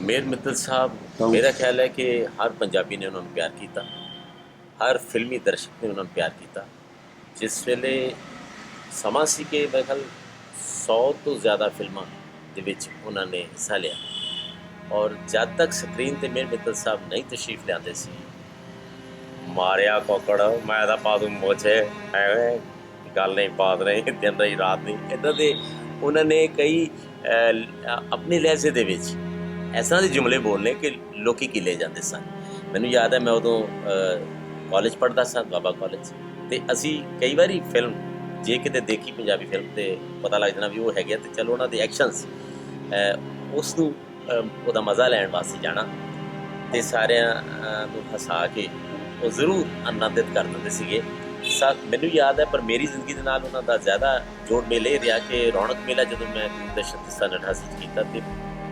ਮੇਰ ਮਿੱਤਲ ਸਾਹਿਬ ਮੇਰਾ ਖਿਆਲ ਹੈ ਕਿ ਹਰ ਪੰਜਾਬੀ ਨੇ ਉਹਨਾਂ ਨੂੰ ਪਿਆਰ ਕੀਤਾ। ਹਰ ਫਿਲਮੀ ਦਰਸ਼ਕ ਨੇ ਉਹਨਾਂ ਨੂੰ ਪਿਆਰ ਕੀਤਾ। ਜਿਸ ਵੇਲੇ ਸਮਾਂ ਸੀ ਕਿ ਮੇਰੇ ਖਿਆਲ 100 ਤੋਂ ਜ਼ਿਆਦਾ ਫਿਲਮਾਂ ਦੇ ਵਿੱਚ ਉਹਨਾਂ ਨੇ ਹਿੱਸਾ ਲਿਆ। ਔਰ ਜਦ ਤੱਕ ਸਕਰੀਨ ਤੇ ਮੇਰ ਮਿੱਤਲ ਸਾਹਿਬ ਨਹੀਂ ਤਸ਼ਰੀਫ ਲਿਆਉਂਦੇ ਸੀ ਮਾਰਿਆ ਕੋਕੜ ਮੈਂ ਤਾਂ ਪਾ ਦੂੰ ਮੋਛੇ ਐਵੇਂ ਗੱਲ ਨਹੀਂ ਬਾਤ ਨਹੀਂ ਦਿਨ ਰਹੀ ਰਾਤ ਨਹੀਂ। ਇਦਾਂ ਦੇ ਉਹਨਾਂ ਨੇ ਕਈ ਆਪਣੇ ਲਹਿਜ਼ੇ ਦੇ ਵਿੱਚ ਇਸ ਤਰ੍ਹਾਂ ਦੇ ਜੁਮਲੇ ਬੋਲਨੇ ਕਿ ਲੋਕੀ ਕਿਲੇ ਜਾਂਦੇ ਸਨ। ਮੈਨੂੰ ਯਾਦ ਹੈ, ਮੈਂ ਉਦੋਂ ਕਾਲਜ ਪੜ੍ਹਦਾ ਸਾਂ, ਬਾਬਾ ਕਾਲਜ ਤੇ ਅਸੀਂ ਕਈ ਵਾਰੀ ਫਿਲਮ ਜੇ ਕਿਤੇ ਦੇਖੀ ਪੰਜਾਬੀ ਫਿਲਮ ਤੇ ਪਤਾ ਲੱਗ ਜਾਣਾ ਵੀ ਉਹ ਹੈਗੇ ਆ ਤੇ ਚਲੋ ਉਹਨਾਂ ਦੇ ਐਕਸ਼ਨਸ ਉਸ ਨੂੰ ਉਹਦਾ ਮਜ਼ਾ ਲੈਣ ਵਾਸਤੇ ਜਾਣਾ ਤੇ ਸਾਰਿਆਂ ਨੂੰ ਹਸਾ ਕੇ ਉਹ ਜ਼ਰੂਰ ਆਨੰਦਿਤ ਕਰ ਦਿੰਦੇ ਸੀਗੇ। ਸਾ, ਮੈਨੂੰ ਯਾਦ ਹੈ, ਪਰ ਮੇਰੀ ਜ਼ਿੰਦਗੀ ਦੇ ਨਾਲ ਉਹਨਾਂ ਦਾ ਜ਼ਿਆਦਾ ਜੋੜ ਮੇਲੇ ਰਿਹਾ ਕਿ ਰੌਣਕ ਮੇਲਾ ਜਦੋਂ ਮੈਂ ਦੂਰਦਰਸ਼ਨ ਤੇ ਸਨ 88 ਚ ਕੀਤਾ ਤੇ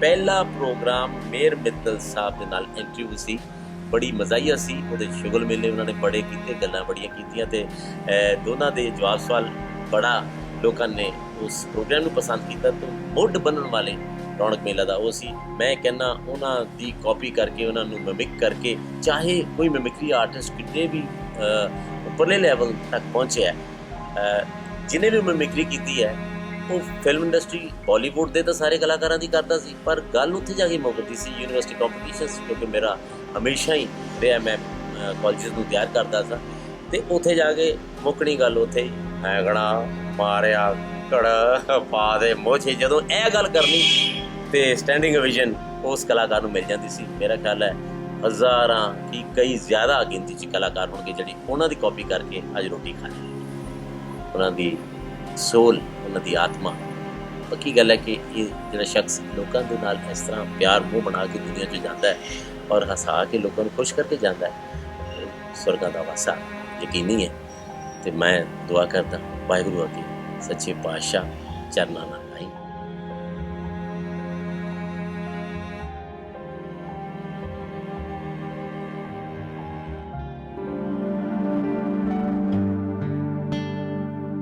ਪਹਿਲਾ ਪ੍ਰੋਗਰਾਮ ਮੇਰ ਮਿੱਤਲ ਸਾਹਿਬ ਦੇ ਨਾਲ ਇੰਟਰਵਿਊ ਸੀ। ਬੜੀ ਮਜ਼ਾਈਆ ਸੀ ਉਹਦੇ ਸ਼ੁਗਲ ਮੇਲੇ ਉਹਨਾਂ ਨੇ ਬੜੇ ਕੀਤੇ ਗੱਲਾਂ ਬੜੀਆਂ ਕੀਤੀਆਂ ਤੇ ਦੋਨਾਂ ਦੇ ਜਵਾਬ ਸਵਾਲ ਬੜਾ ਲੋਕਾਂ ਨੇ ਉਸ ਪ੍ਰੋਗਰਾਮ ਨੂੰ ਪਸੰਦ ਕੀਤਾ ਤੇ ਮੁੱਢ ਬਣਨ ਵਾਲੇ ਰੌਣਕ ਮੇਲਾ ਦਾ ਉਹ ਸੀ। ਮੈਂ ਕਹਿੰਨਾ ਉਹਨਾਂ ਦੀ ਕਾਪੀ ਕਰਕੇ ਉਹਨਾਂ ਨੂੰ ਮਿਮਿਕ ਕਰਕੇ ਚਾਹੇ ਕੋਈ ਮਿਮਿਕਰੀ ਆਰਟਿਸਟ ਕਿਤੇ ਵੀ ਉੱਪਰਲੇ ਲੈਵਲ ਤੱਕ ਪਹੁੰਚਿਆ ਹੈ, ਜਿਹਨੇ ਵੀ ਮਿਮਿਕਰੀ ਕੀਤੀ ਹੈ ਉਹ ਫਿਲਮ ਇੰਡਸਟਰੀ ਬਾਲੀਵੁੱਡ ਦੇ ਤਾਂ ਸਾਰੇ ਕਲਾਕਾਰਾਂ ਦੀ ਕਰਦਾ ਸੀ, ਪਰ ਗੱਲ ਉੱਥੇ ਜਾ ਕੇ ਮੁੱਕਦੀ ਸੀ ਯੂਨੀਵਰਸਿਟੀ ਕੰਪੀਟੀਸ਼ਨਸ ਕਿਉਂਕਿ ਮੇਰਾ ਹਮੇਸ਼ਾ ਹੀ ਰਿਹਾ ਮੈਂ ਕਾਲਜਸ ਨੂੰ ਤਿਆਰ ਕਰਦਾ ਸਾਂ। ਤੇ ਉੱਥੇ ਜਾ ਕੇ ਮੁੱਕਣੀ ਗੱਲ ਉੱਥੇ ਹੀ, ਹੈਗਣਾ, ਮਾਰਿਆ, ਘੜ, ਪਾ ਦੇ, ਮੋਛੇ, ਜਦੋਂ ਇਹ ਗੱਲ ਕਰਨੀ ਤੇ ਸਟੈਂਡਿੰਗ ਵਿਜ਼ਨ ਉਸ ਕਲਾਕਾਰ ਨੂੰ ਮਿਲ ਜਾਂਦੀ ਸੀ। ਮੇਰਾ ਖਿਆਲ ਹੈ ਹਜ਼ਾਰਾਂ ਕੀ ਕਈ ਜ਼ਿਆਦਾ ਗਿਣਤੀ ਚ ਕਲਾਕਾਰ ਹੋਣਗੇ ਜਿਹੜੇ ਉਹਨਾਂ ਦੀ ਕਾਪੀ ਕਰਕੇ ਅੱਜ ਰੋਟੀ ਖਾਣੀ ਉਹਨਾਂ ਦੀ ਸੋਲ ਉਹਨਾਂ ਦੀ ਆਤਮਾ। ਪੱਕੀ ਗੱਲ ਹੈ ਕਿ ਇਹ ਜਿਹੜਾ ਸ਼ਖਸ ਲੋਕਾਂ ਦੇ ਨਾਲ ਇਸ ਤਰ੍ਹਾਂ ਪਿਆਰ ਮੂੰਹ ਬਣਾ ਕੇ ਦੁਨੀਆ 'ਚ ਜਾਂਦਾ ਹੈ ਔਰ ਹਸਾ ਕੇ ਲੋਕਾਂ ਨੂੰ ਖੁਸ਼ ਕਰਕੇ ਜਾਂਦਾ ਹੈ, ਸਵਰਗਾਂ ਦਾ ਵਾਸਾ ਯਕੀਨੀ ਹੈ। ਤੇ ਮੈਂ ਦੁਆ ਕਰਦਾ, ਵਾਹਿਗੁਰੂ ਅੱਗੇ ਸੱਚੇ ਪਾਤਸ਼ਾਹ ਚਰਨਾਂ ਨਾਲ ਲਾਈ